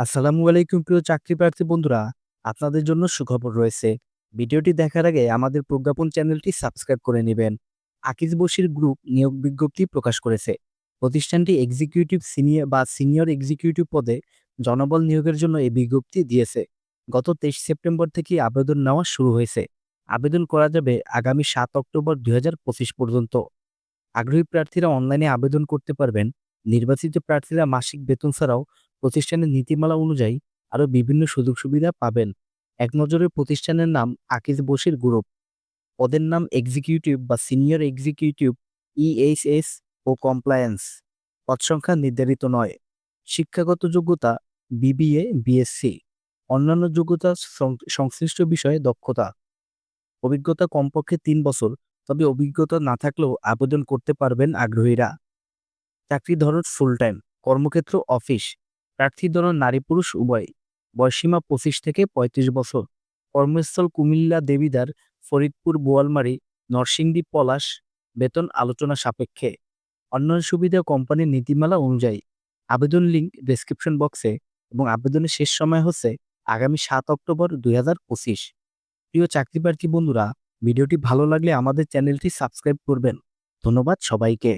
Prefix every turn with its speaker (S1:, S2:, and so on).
S1: আসসালামু আলাইকুম প্রিয় চাকরি প্রার্থী বন্ধুরা, আপনাদের জন্য সুখবর রয়েছে। ভিডিওটি দেখার আগে আমাদের প্রজ্ঞাপন চ্যানেলটি সাবস্ক্রাইব করে নেবেন। আকিজ বসির গ্রুপ নিয়োগ বিজ্ঞপ্তি প্রকাশ করেছে। প্রতিষ্ঠানটি এক্সিকিউটিভ সিনিয়র বা সিনিয়র এক্সিকিউটিভ পদে জনবল নিয়োগের জন্য এই বিজ্ঞপ্তি দিয়েছে। গত তেইশ সেপ্টেম্বর থেকে আবেদন নেওয়া শুরু হয়েছে। আবেদন করা যাবে আগামী সাত অক্টোবর দুই হাজার পঁচিশ পর্যন্ত। আগ্রহী প্রার্থীরা অনলাইনে আবেদন করতে পারবেন। নির্বাচিত প্রার্থীরা মাসিক বেতন ছাড়াও প্রতিষ্ঠানের নীতিমালা অনুযায়ী আরও বিভিন্ন সুযোগ সুবিধা পাবেন। এক নজরে প্রতিষ্ঠানের নাম আকিজ বশির গ্রুপ। পদের নাম এক্সিকিউটিভ বা সিনিয়র এক্সিকিউটিভ ইএইচএস ও কমপ্লায়েন্স। পদ সংখ্যা নির্ধারিত নয়। শিক্ষাগত যোগ্যতা, বিবিএ, বিএসসি। অন্যান্য যোগ্যতা সংশ্লিষ্ট বিষয়ে দক্ষতা। অভিজ্ঞতা কমপক্ষে তিন বছর, তবে অভিজ্ঞতা না থাকলেও আবেদন করতে পারবেন আগ্রহীরা। চাকরি ধরন ফুল টাইম কর্মক্ষেত্র অফিস প্রার্থী ধরন নারী পুরুষ উভয়। বয়সীমা পঁচিশ থেকে পঁয়ত্রিশ বছর। কর্মস্থল কুমিল্লা দেবিদার, ফরিদপুর বোয়ালমারি, নরসিংদী পলাশ, বেতন আলোচনা সাপেক্ষে। অন্যান্য সুবিধা কোম্পানির নীতিমালা অনুযায়ী আবেদন লিঙ্ক ডেসক্রিপশন বক্সে এবং আবেদনের শেষ সময় হচ্ছে আগামী সাত অক্টোবর দুই হাজার পঁচিশ। প্রিয় চাকরিপ্রার্থী বন্ধুরা, ভিডিওটি ভালো লাগলে আমাদের চ্যানেলটি সাবস্ক্রাইব করবেন। ধন্যবাদ সবাইকে।